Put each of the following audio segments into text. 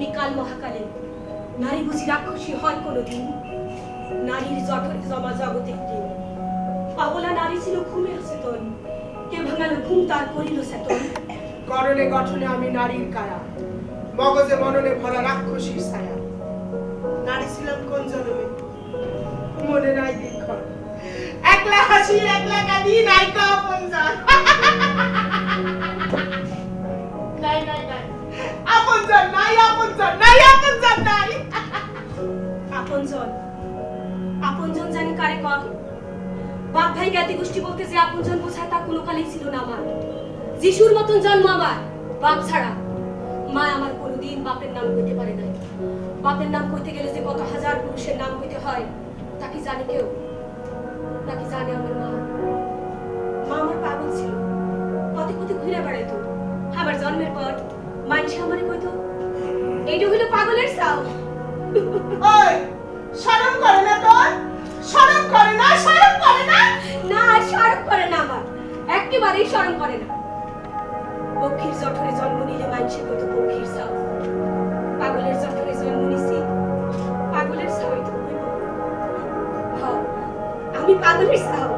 তুমি কাল মহাকালে নারী বুঝি রাক্ষসী হয় কোনোদিন? নারীর জঠরে জমা জগতে প্রেম। পাগলা নারী ছিল, ঘুমে চেতন কে ভাঙালো ঘুম তার করিল চেতন করণে গঠনে আমি নারীর কায়া, মগজে মননে ভরা রাক্ষসীর ছায়া। নারী ছিলাম কোন জন্মে? মনে নাই দিনক্ষণ একলা হাসি, একলা কাঁদি, নাই কাপন আপন জান নাই আপন নাই আপন জান নাই। আপনজন? আপনজন জানি কারে কর বাপ ভাই জ্ঞাতি গোষ্ঠী বলতে যে আপনজন বোঝায় তা কোনো কালেই ছিল না আমার। যিশুর মতন জন্ম আমার, বাপ ছাড়া। মা আমার কোনোদিন বাপের নাম কইতে পারে নাই। বাপের নাম কইতে গেলে যে কত হাজার পুরুষের নাম কইতে হয়, তা কি জানে কেউ? নাকি জানে আমার মা? মা আমার পাগল ছিল। পথে পথে ঘুরে বেড়াইতো। আমার জন্মের পর মাইনসে আমারে কইতো এইটা হইল পাগলের সাউ ওই শরম করে না তোর? শরম করে না? শরম করে না? না শরম করে না আমার। একেবারেই শরম করে না। পক্ষীর জঠরে জন্ম নিলে মানুষের কত পক্ষীর সাও পাগলের জঠরে জন্ম নিছি পাগলের সাওই তো হ, আমি পাগলের সাও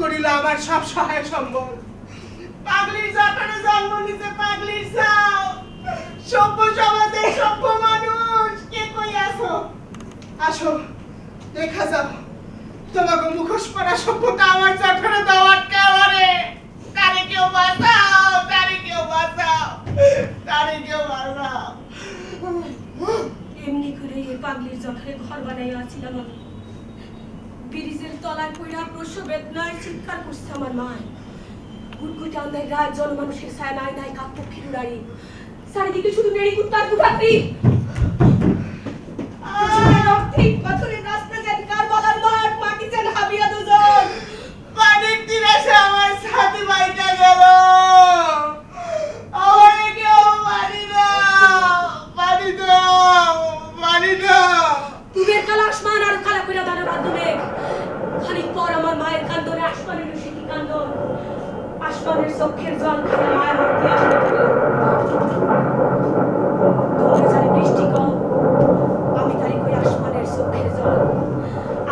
করিল আমার সব সহায় সম্বল পাগলির জাতরে জন্ম নিতে পাগলির চাও। সভ্য সমাজের সভ্য মানুষ, কে কই আসো আসো, দেখা যাও। তোমাকে মুখোশ পরা সভ্যতা আমার জাতরে দাও আটকে আমারে তারে কেউ বাঁচাও, তারে কেউ বাঁচাও, তারে কেউ বাঁচাও। এমনি করে এই পাগলির জঠরে ঘর বানাই আছিলাম আমি। ব্রিজের তলায় পড়া প্রসব বেদনায় চিৎকার করছে আমার মায় গুটগুটি আন্দায় রায় জনমানুষের ছায়া নাই নাই কাপ পক্ষীর উড়ারি চারিদিকে শুধু নেড়ি কুত্তার কুঠাকরি পিছনে রক্তি পাথরের রাস্তা যেন কার বলার মাঠ মাটি যেন হাবিয়া দুজন পানির তীরে এসে আমার সাথে বাইটা গেল আমারে কেউ পানি দাও পানি দাও পানি দাও তুমের কালা আসমান আর কালা কইরা দানা বাঁধবে খানিক পর আমার মায়ের কান্দনে আসমানের সে কান্দন আসমানের চক্ষের জল খেয়ে মায়ের মধ্যে আসতে তোমরা জানি বৃষ্টি কম আমি তারি কই আসমানের চোখের জল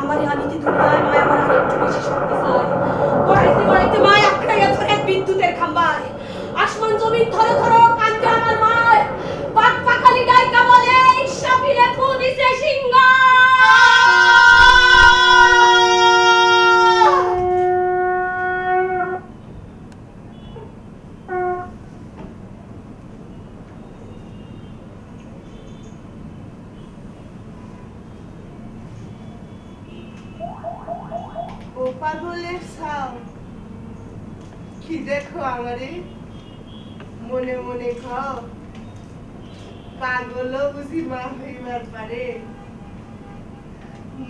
আমার এই আনিতে দুনিয়ায় মায় আমার আর একটু বেশি শক্তি চায় গড়াইতে গড়াইতে মায় আঁকড়াইয়া ধরে বিদ্যুতের খাম্বায় আসমান জমিন ধরো ধরো কান্দে আমার মায় পাক পাখালি ডাইকা বলে সাপিরে ফু দিছে সিংহ ও পাগলের ছাও। কি দেখো আমারে? মনে মনে খাও পাগলও বুঝি মা হইবার পারে।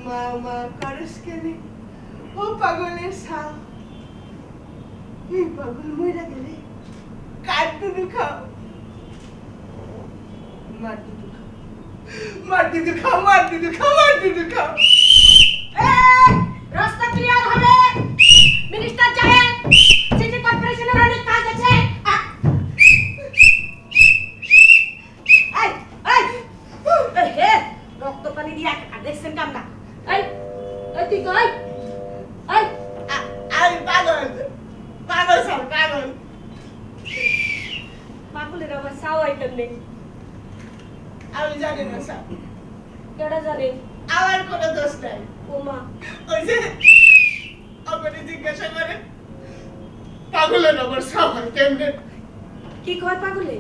মা মা, করস কেনে? ও পাগলের ছাও। এই পাগল মইরা গেলে কার দুধু খাও মার দুধু খাও মার দুধু খাও মার খাও এই, রাস্তা ক্লিয়ার হবে মিনিস্টার জাহেদ সিটি কর্পোরেশনের অনেক কাজ আছে আ- এই, এই, এই, হে, রক্ত পানি দিয়ে একাকার, দেখছেন কামটা? এই, এই, তুই কই? এই, আমি পাগল। পাগল সব পাগল। পাগলের আবার সাও আইটেম নেই। আমি জানি না সব কেডা জানে? আমার কোনো দোষ নাই। ও ওই যে আপনি জিজ্ঞাসা করেন পাগলের আবার সব হয় কেমনে? কি কয় পাগলে?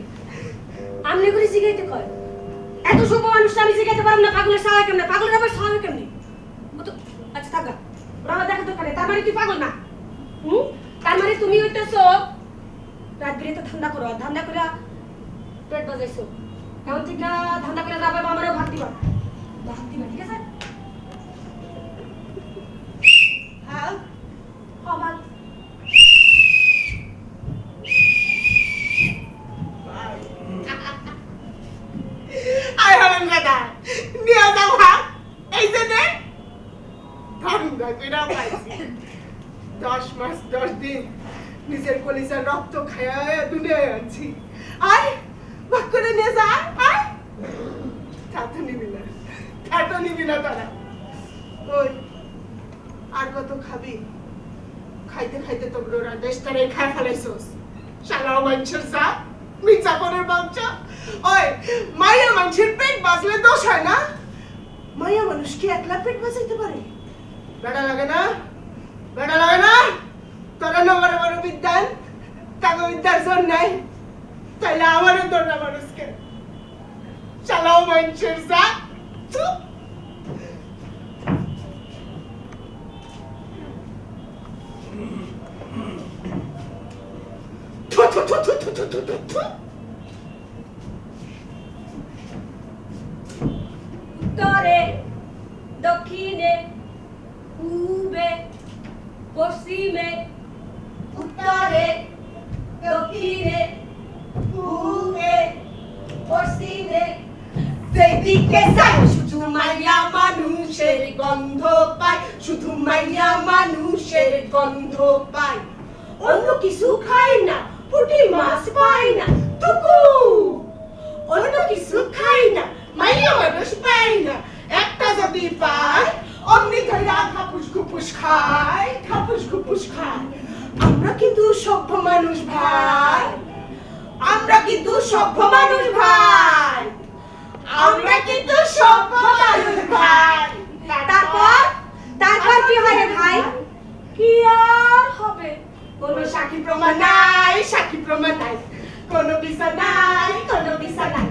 আমনে করে জিগাইতে কয়। এত সব মানুষ আমি জিগাইতে পারলাম না পাগলের সাওয়া কেমনে? পাগলের আবার সাওয়া কেমনে? থাকা ওরা আমার দেখা দোকানে তার মানে তুই পাগল না? হুম? তার মানে তুমি হইতেছো রাত বিরেতে ঠান্ডা করো ঠান্ডা করে পেট বাজাইছো। এখন ঠিক না ঠিক আছে? হ্যাঁ ভাঙ্গা কইরা পাইছি দশ মাস, দশ দিন নিজের কলিজার রক্ত খায়া আয় করে নিয়ে যা, আয় নিবি না নিবি না তারা। ওই, আর কত খাবি? খাইতে খাইতে তো ওরা দেশটারে খাই ফেলাইছস। শালাও মানুষের যা মির্জাপুরের বাচ্চা। ওই, মাইয়া মানুষের পেট বাজলে দোষ হয় না? মাইয়া মানুষ কি একলা পেট বাজাইতে পারে? বেড়া লাগে না? বেড়া লাগে না? তোরা না বড় বিদ্যান, তাকে বিদ্যার জোর নাই তাইলে আমারও তোর না মানুষকে। চালাও মানুষের যা। চুপ থু থু থু থু থু থু থু থু থু উত্তরে দক্ষিণে পূবে পশ্চিমে, উত্তরে, দক্ষিণে, পূবে, পশ্চিমে। যেদিকে যাই শুধু মাইয়া মানুষের গন্ধ পাই, শুধু মাইয়া মানুষের গন্ধ পাই। অন্য কিছু খাই না, পুঁটি মাছ পাই না টুকু অন্য কিছু খাই না মাইয়া মানুষ পাই না একটা যদি পাই অমনি ধরা খাপুস খুপুস খাই খাপুস খুপুস খাই আমরা কিন্তু সভ্য মানুষ ভাই। আমরা কিন্তু সভ্য মানুষ ভাই? আমরা কিন্তু সভ্য মানুষ ভাই? তারপর? তারপর কি হয় ভাই? কি আর হবে? কোনো সাক্ষী প্রমাণ নাই, সাক্ষী প্রমাণ নাই। কোনো বিচার নাই, কোনো বিচার নাই।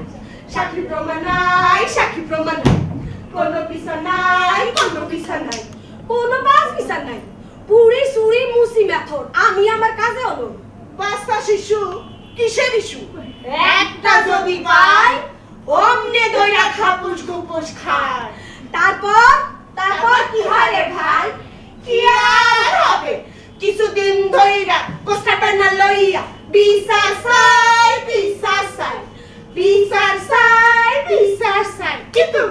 সাক্ষী প্রমাণ নাই, সাক্ষী প্রমাণ নাই। কোনো বিচার নাই, কোনো বিচার নাই। কোনো বাস বিচার নাই। পুরি সুরি মুসি মেথড আমি আমার কাজে হলো পাঁচটা শিশু কিসের ইস্যু? একটা যদি পাই অমনে দইরা খাপুস গুপুস খায়। তারপর? তারপর কি হয় রে ভাই? কি আর হবে? কিছুদিন ধইরা কোষ্টাটা না লইয়া বিসা সাই বিচার সাই বিচার সাই বিচার সাই কিন্তু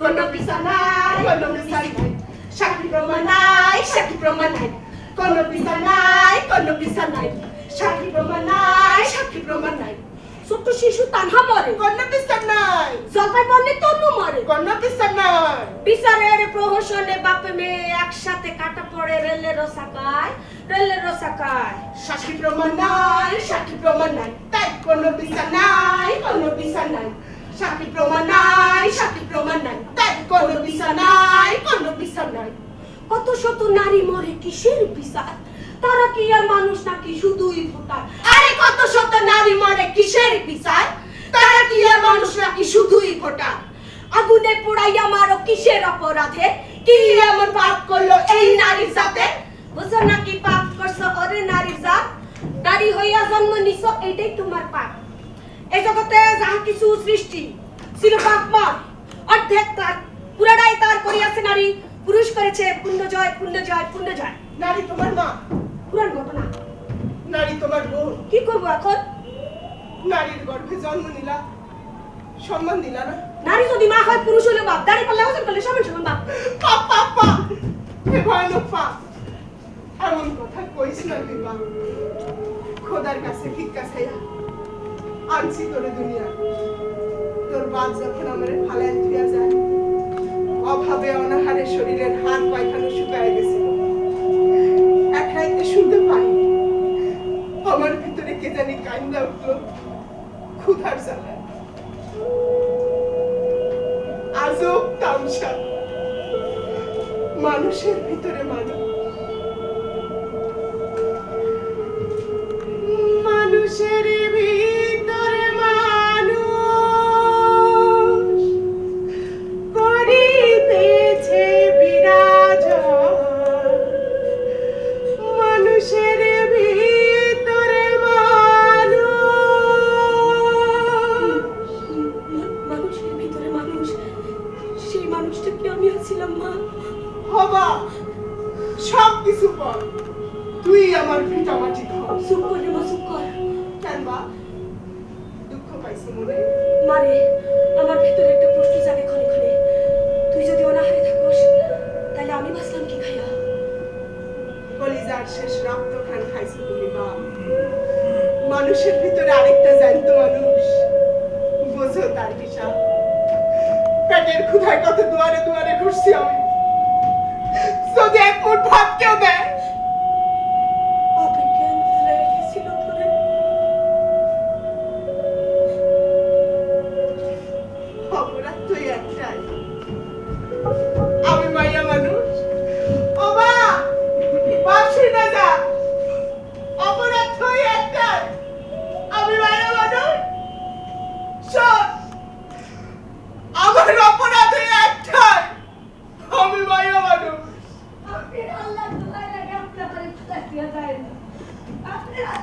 কোন বিচার নাই কোন বিচার নাই সাক্ষী প্রমাণ নাই সাক্ষী প্রমাণ নাই কোন বিচার নাই কোন বিচার নাই সাক্ষী প্রমাণ নাই সাক্ষী প্রমাণ নাই ছোট্ট শিশু তানহা মরে কোন বিচার নাই জলপাই বললে তন্নু মরে কোন বিচার নাই বিচারের প্রহসনে বাপে মেয়ে একসাথে কাটা পড়ে রেলের রসাকায় রেলের রসাকায়। সাক্ষী প্রমাণ নাই সাক্ষী প্রমাণ নাই। তাই কোনো বিচার নাই কোনো বিচার নাই। সাক্ষী প্রমাণ নাই সাক্ষী প্রমাণ নাই। তাই কোনো বিচার নাই কোনো বিচার নাই। কত শত নারী মরে কিসের বিচার? তারা কি আর মানুষ নাকি শুধুই ভোটার? আরে কত শত নারী মরে কিসের বিচার? তারা কি আর মানুষ নাকি শুধুই ভোটা আগুনে পোড়াইয়া মারো কিসের অপরাধে? কি এমন পাপ করল এই নারী জাতে? বুঝো নাকি পাপ করছ ওরে নারী জাত? নারী হইয়া জন্ম নিছো এটাই তোমার পাপ। এই জগতে যাহা কিছু সৃষ্টি ছিল পাপময় অর্ধেক তার পুরাটাই তার করিয়াছে নারী। পুরুষ করেছে পুণ্য জয় পুণ্য জয় পুণ্য জয় নারী তোমার মা। পুরাণ ঘটনা। নারী তোমার বোন। কি করব এখন? নারীর গর্ভে জন্ম নিলা। সম্মান দিলা না? নারী যদি মা হয়, পুরুষ হলে বাপ। দাঁড়িয়ে পাল্লে ওজন করলে সমান সমান বাপ। পাপ পাপ পাপ ভয়ানক পাপ এমন কথা কইস না বিপা। খোদার কাছে ভিক্ষা চাইয়া আনছি তোরে দুনিয়া তোর বাপ যখন আমার ফালায় থুয়া যায়, অভাবে অনাহারে শরীরের হাড় পায়খানা শুকায় গেছিল এক রাইতে শুনতে পাই, আমার ভিতরে কে জানি কান্দা উঠল। ক্ষুধার জ্বালায়। আজব তামসা। মানুষের ভিতরে মানুষ। মানুষের আমার ভিটা মাটি খাও চুপ কর রে মা চুপ কর কেন বা দুঃখ পাইছি মনে। মারে আমার ভিতরে একটা প্রশ্ন জাগে ক্ষণে ক্ষণে। তুই যদি অনাহারে থাকোস তাহলে আমি বাঁচলাম কি খাইয়া? কলিজার শেষ রক্ত খান খাইছো তুমি মা। মানুষের ভিতরে আরেকটা জ্যান্ত মানুষ। বোঝো তার হিসাব। পেটের ক্ষুধায় কত দুয়ারে দুয়ারে ঘুরছি আমি।